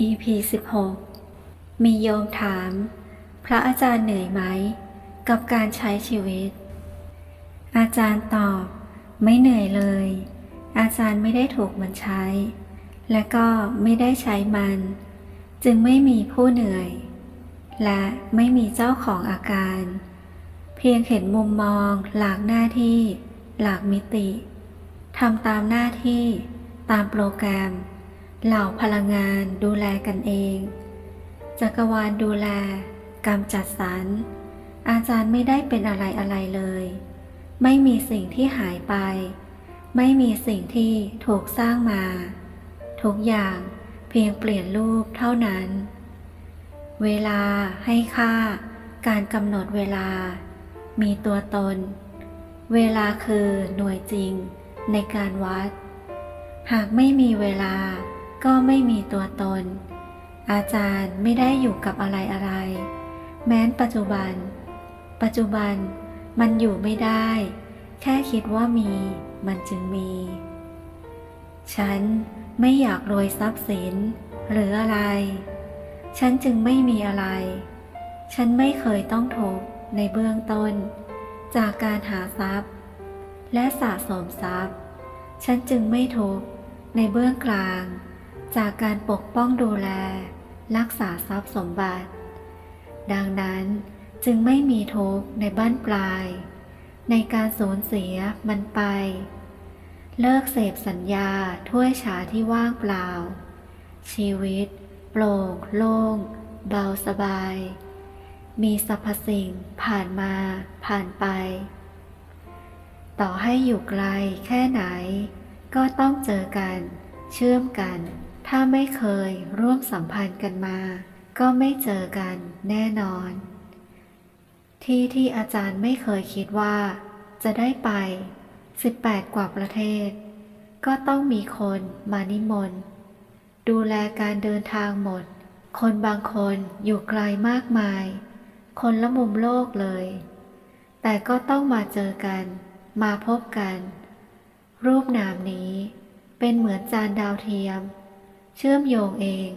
EP 16 มีโยมถาม พระอาจารย์เหนื่อยไหม กับการใช้ชีวิต อาจารย์ตอบ ไม่เหนื่อยเลย อาจารย์ไม่ได้ถูกมันใช้ และก็ไม่ได้ใช้มัน จึงไม่มีผู้เหนื่อย และไม่มีเจ้าของอาการ เพียงเห็นมุมมอง หลากหน้าที่ หลากมิติทำตามหน้าที่ ตามโปรแกรม เหล่าพลังงานดูแลกันเอง จักรวาลดูแลกรรจัดสรรอาจารย์ไม่ได้เป็นอะไรอะไรเลย ไม่มีสิ่งที่หายไป ไม่มีสิ่งที่ถูกสร้างมา ทุกอย่างเพียงเปลี่ยนรูปเท่านั้น เวลาให้ค่า การกำหนดเวลา มีตัวตน เวลาคือหน่วยจริงในการวัด หากไม่มีเวลา ก็ไม่มีตัวตน อาจารย์ไม่ได้อยู่กับอะไรอะไร แม้นปัจจุบัน ปัจจุบันมันอยู่ไม่ได้ แค่คิดว่ามีมันจึงมี ฉันไม่อยากรวยทรัพย์สิน หรืออะไร ฉันจึงไม่มีอะไร ฉันไม่เคยต้องทุกข์ในเบื้องต้น จากการหาทรัพย์ และสะสมทรัพย์ ฉันจึงไม่ทุกข์ในเบื้องกลาง จากการปกป้องดูแล รักษาทรัพย์สมบัติ ดังนั้นจึงไม่มีทุกข์ในบ้านปลาย ในการสูญเสียมันไป เลิกเสพสัญญาถ้วยชาที่ว่างเปล่า ชีวิต โปร่งโล่ง เบาสบาย มีสรรพสิ่งผ่านมาผ่านไป ต่อให้อยู่ไกลแค่ไหน ก็ต้องเจอกัน เชื่อมกัน ถ้าไม่เคยร่วมสัมพันธ์กันมา ก็ไม่เจอกันแน่นอน ที่ที่อาจารย์ไม่เคยคิดว่า จะได้ไป 18 กว่าประเทศ ก็ต้องมีคนมานิมนต์ดูแลการเดินทางหมด คนบางคนอยู่ไกลมากมาย คนละมุมโลกเลย แต่ก็ต้องมาเจอกัน มาพบกัน รูปนามนี้เป็นเหมือนจานดาวเทียม เชื่อมโยงเอง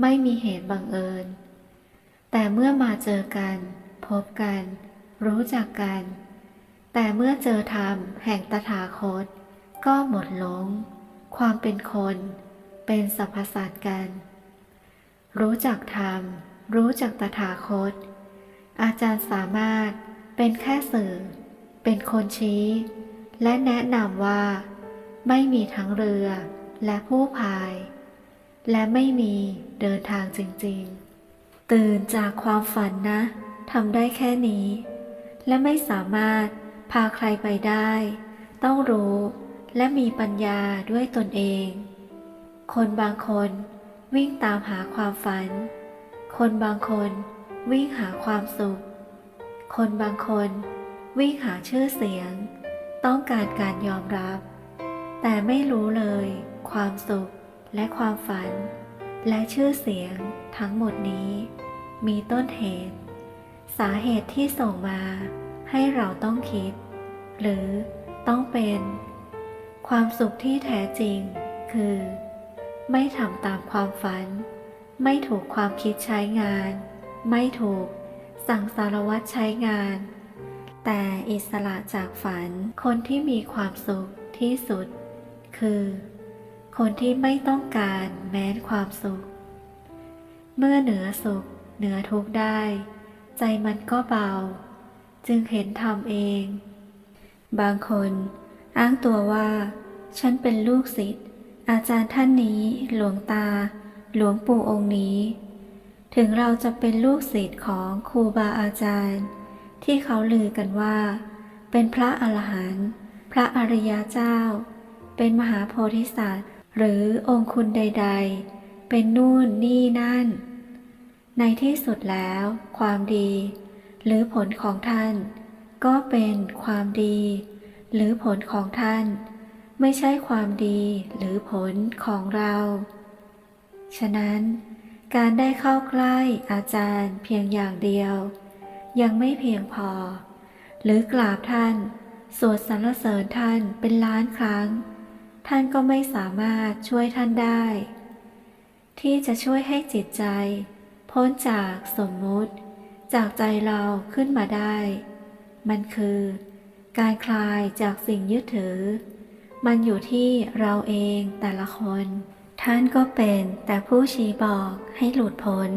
ไม่มีเหตุบังเอิญ แต่เมื่อมาเจอกัน พบกัน รู้จักกัน แต่เมื่อเจอธรรมแห่งตถาคต ก็หมดหลง ความเป็นคน เป็นสรรพสัตว์กัน รู้จักธรรม รู้จักตถาคต อาจารย์สามารถเป็นแค่สื่อ เป็นคนชี้ และแนะนำว่า ไม่มีทั้งเรือและผู้พาย และไม่มีเดินทางจริงๆ ตื่นจากความฝันนะทำได้แค่นี้ และไม่สามารถพาใครไปได้ ต้องรู้และมีปัญญาด้วยตนเอง คนบางคนวิ่งตามหาความฝัน คนบางคนวิ่งหาความสุข คนบางคนวิ่งหาชื่อเสียง ต้องการการยอมรับ แต่ไม่รู้เลยความสุข และความฝัน และชื่อเสียงทั้งหมดนี้ มีต้นเหตุ สาเหตุที่ส่งมาให้เราต้องคิด หรือต้องเป็น ความสุขที่แท้จริง คือ ไม่ทำตามความฝัน ไม่ถูกความคิดใช้งาน ไม่ถูกสั่งสารวัตรใช้งาน แต่อิสระจากฝันคนที่มีความสุขที่สุด คือ คนที่ไม่ต้องการแม้นความสุข เมื่อเหนือสุขเหนือทุกข์ได้ ใจมันก็เบา จึงเห็นธรรมเอง บางคนอ้างตัวว่า ฉันเป็นลูกศิษย์อาจารย์ท่านนี้ หลวงตา หลวงปู่องค์นี้ ถึงเราจะเป็นลูกศิษย์ของครูบาอาจารย์ ที่เขาลือกันว่า เป็นพระอรหันต์พระอริยเจ้า เป็นมหาโพธิสัตว์ หรือองค์คุณใด ๆ เป็นนู่นนี่นั่น ในที่สุดแล้ว ความดี หรือผลของท่าน ก็เป็นความดี หรือผลของท่าน ไม่ใช่ความดีหรือผลของเรา ฉะนั้น การได้เข้าใกล้อาจารย์เพียงอย่างเดียว ยังไม่เพียงพอ หรือกราบท่าน สวดสรรเสริญท่านเป็นล้านครั้ง ท่านก็ไม่สามารถช่วยท่านได้ ที่จะช่วยให้จิตใจ พ้นจากสมมุติ จากใจเราขึ้นมาได้ มันคือ การคลายจากสิ่งยึดถือ มันอยู่ที่เราเองแต่ละคน ท่านก็เป็นแต่ผู้ชี้บอกให้หลุดพ้น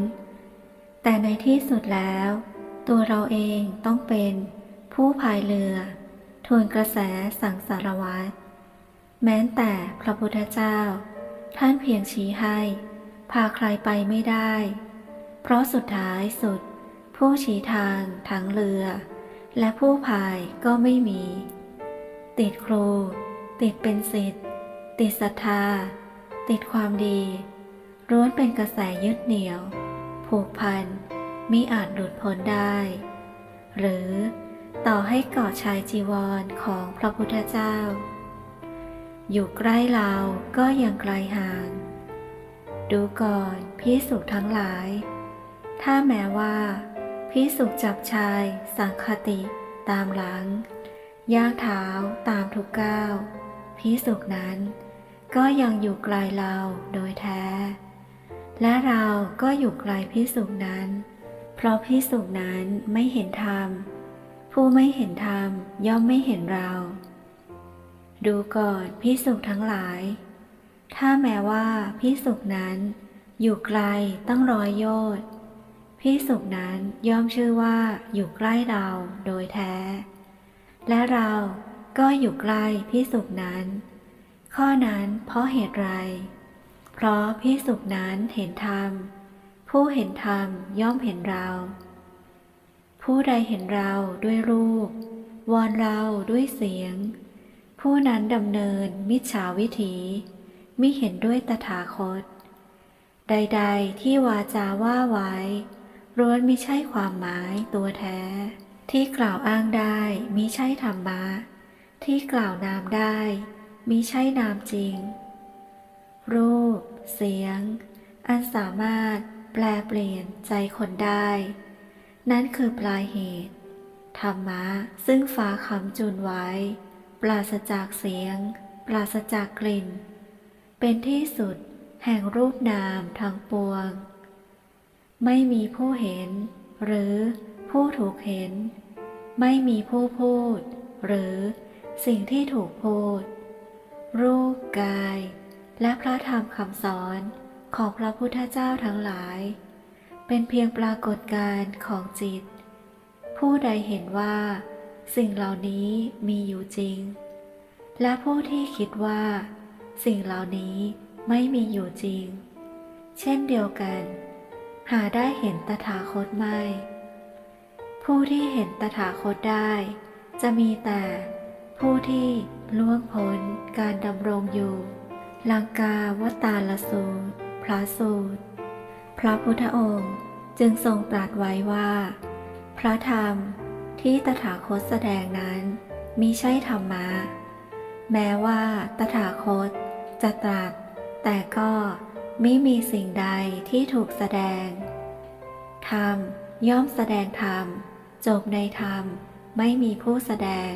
แต่ในที่สุดแล้ว ตัวเราเองต้องเป็นผู้พายเรือ ทวนกระแสสังสารวัฏ แม้แต่พระพุทธเจ้า ท่านเพียงชี้ให้ พาใครไปไม่ได้ เพราะสุดท้ายสุด ผู้ชี้ทางทั้งเรือ และผู้พายก็ไม่มี ติดครู ติดเป็นสิทธิ์ติดศรัทธา ติดความดีล้วนเป็นกระแสยึดเหนี่ยว ผูกพันมิอาจหลุดพ้นได้ หรือต่อให้เกาะชายจีวรของพระพุทธเจ้า อยู่ใกล้เราก็ยังไกลห่าง ดูก่อนพิสุทั้งหลาย ถ้าแม้ว่าพิสุจับชายสังคติตามหลัง ย่างเท้าตามทุกก้าวพิสุนั้น ก็ยังอยู่ไกลเราโดยแท้ และเราก็อยู่ไกลพิสุนั้น เพราะพิสุนั้นไม่เห็นธรรม ผู้ไม่เห็นธรรมย่อมไม่เห็นเรา ดูก่อนพิสุทั้งหลาย ถ้าแม้ว่าพิสุนั้น อยู่ไกลตั้งร้อยโยชน์พิสุนั้นย่อมชื่อว่าอยู่ใกล้เราโดยแท้ และเราก็อยู่ใกล้พิสุนั้น ข้อนั้นเพราะเหตุไร เพราะพิสุนั้นเห็นธรรม ผู้เห็นธรรมย่อมเห็นเรา ผู้ใดเห็นเราด้วยรูป วอนเราด้วยเสียง ผู้นั้นดำเนินมิจฉาวิถีมิเห็นด้วยตถาคต ใดๆที่วาจาว่าไว้ล้วนมิใช่ความหมายตัวแท้ ที่กล่าวอ้างได้มิใช่ธรรมะ ที่กล่าวนามได้มิใช่นามจริง รูป เสียง อันสามารถแปลเปลี่ยนใจคนได้ นั่นคือปลายเหตุ ธรรมะซึ่งฟ้าคำจุนไว้ ปราศจากเสียง ปราศจากกลิ่น เป็นที่สุดแห่งรูปนามทั้งปวง ไม่มีผู้เห็น หรือผู้ถูกเห็น ไม่มีผู้พูด หรือสิ่งที่ถูกพูด รูปกาย และพระธรรมคำสอนของพระพุทธเจ้าทั้งหลาย เป็นเพียงปรากฏการณ์ของจิต ผู้ใดเห็นว่า สิ่งเหล่านี้มีอยู่จริง และผู้ที่คิดว่า สิ่งเหล่านี้ไม่มีอยู่จริง เช่นเดียวกัน หาได้เห็นตถาคตไม่ ผู้ที่เห็นตถาคตได้ จะมีแต่ผู้ที่ล่วงพ้นการดำรงอยู่ ลังกาวตาลสูตร พระสูตร พระพุทธองค์จึงทรงตรัสไว้ว่า พระธรรม ที่ตถาคตแสดงนั้นมิใช่ธรรมะ แม้ว่าตถาคตจะตรัส แต่ก็ไม่มีสิ่งใดที่ถูกแสดง ธรรมย่อมแสดงธรรม จบในธรรมไม่มีผู้แสดง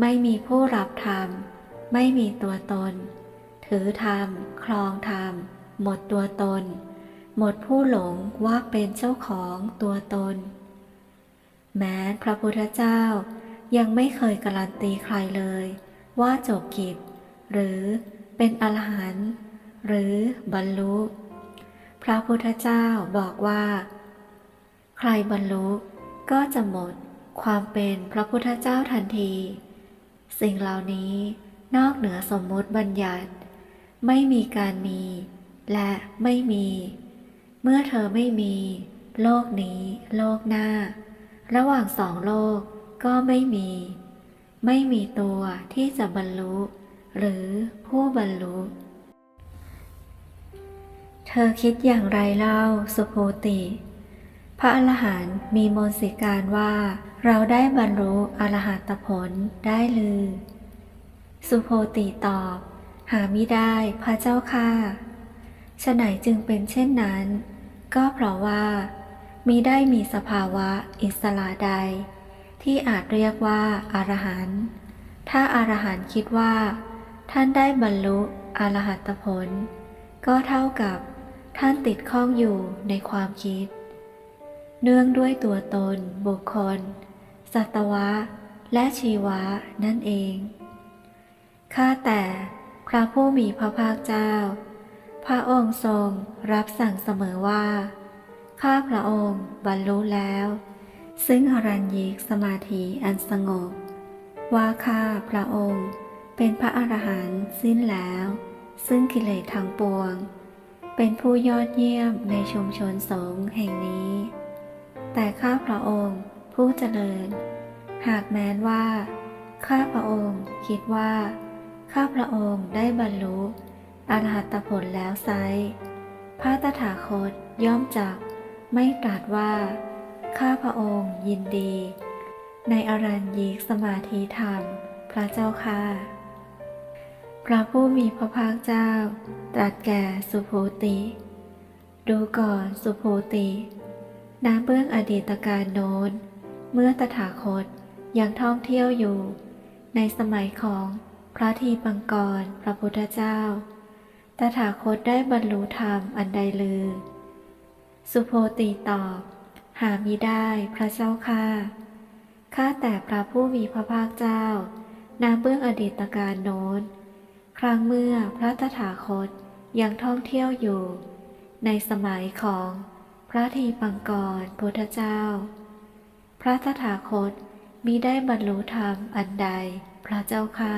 ไม่มีผู้รับธรรม ไม่มีตัวตน ถือธรรมครองธรรม หมดตัวตน หมดผู้หลงว่าเป็นเจ้าของตัวตน แม้พระพุทธเจ้ายังไม่เคยการันตีใครเลย ว่าจบกิจ หรือเป็นอรหันต์หรือบรรลุ พระพุทธเจ้าบอกว่า ใครบรรลุก็จะหมดความเป็นพระพุทธเจ้าทันที สิ่งเหล่านี้นอกเหนือสมมติบัญญัติ ไม่มีการมี และไม่มี เมื่อเธอไม่มี โลกนี้ โลกหน้า ระหว่างสองโลกก็ไม่มี ไม่มีตัวที่จะบรรลุ หรือผู้บรรลุ เธอคิดอย่างไรเล่าสุโภติ พระอรหันต์มีมนสิการว่า เราได้บรรลุอรหัตผลได้ลือ สุโภติตอบ หามิได้พระเจ้าค่ะฉะไหนจึงเป็นเช่นนั้น ก็เพราะว่า มิได้มีสภาวะอิสระใด ที่อาจเรียกว่าอารหันต์ถ้าอารหันต์คิดว่า ท่านได้บรรลุอรหัตผล ก็เท่ากับท่านติดข้องอยู่ในความคิด เนื่องด้วยตัวตน บุคคล สัตวะ และชีวะนั่นเอง ข้าแต่พระผู้มีพระภาคเจ้า พระองค์ทรงรับสั่งเสมอว่า ข้าพระองค์บรรลุแล้ว ซึ่งอรัญญิกสมาธิอันสงบ ว่าข้าพระองค์เป็นพระอรหันต์สิ้นแล้ว ซึ่งกิเลสทั้งปวง เป็นผู้ยอดเยี่ยมในชุมชนสงฆ์แห่งนี้ แต่ข้าพระองค์ผู้เจริญ หากแม้นว่า ข้าพระองค์คิดว่า ข้าพระองค์ได้บรรลุอรหัตผลแล้วไซพระตถาคตย่อมจัก ไม่ตรัสว่า ข้าพระองค์ยินดี ในอรัญญิกสมาธิธรรม พระเจ้าค่ะ พระผู้มีพระภาคเจ้า ตรัสแก่สุโภติ ดูก่อนสุโภติน้ำเบื้องอดีตการโน้น เมื่อตถาคตยังท่องเที่ยวอยู่ ในสมัยของพระทีปังกรพระพุทธเจ้า ตถาคตได้บรรลุธรรมอันใดลือ สุโภติตอบ หามิได้พระเจ้าค่ะข้าแต่พระผู้มีพระภาคเจ้าน้ำเบื้องอดีตการโน้น ครั้งเมื่อพระตถาคตยังท่องเที่ยวอยู่ ในสมัยของพระทีปังกรพุทธเจ้า พระตถาคตมิได้บรรลุธรรมอันใดพระเจ้าค่ะ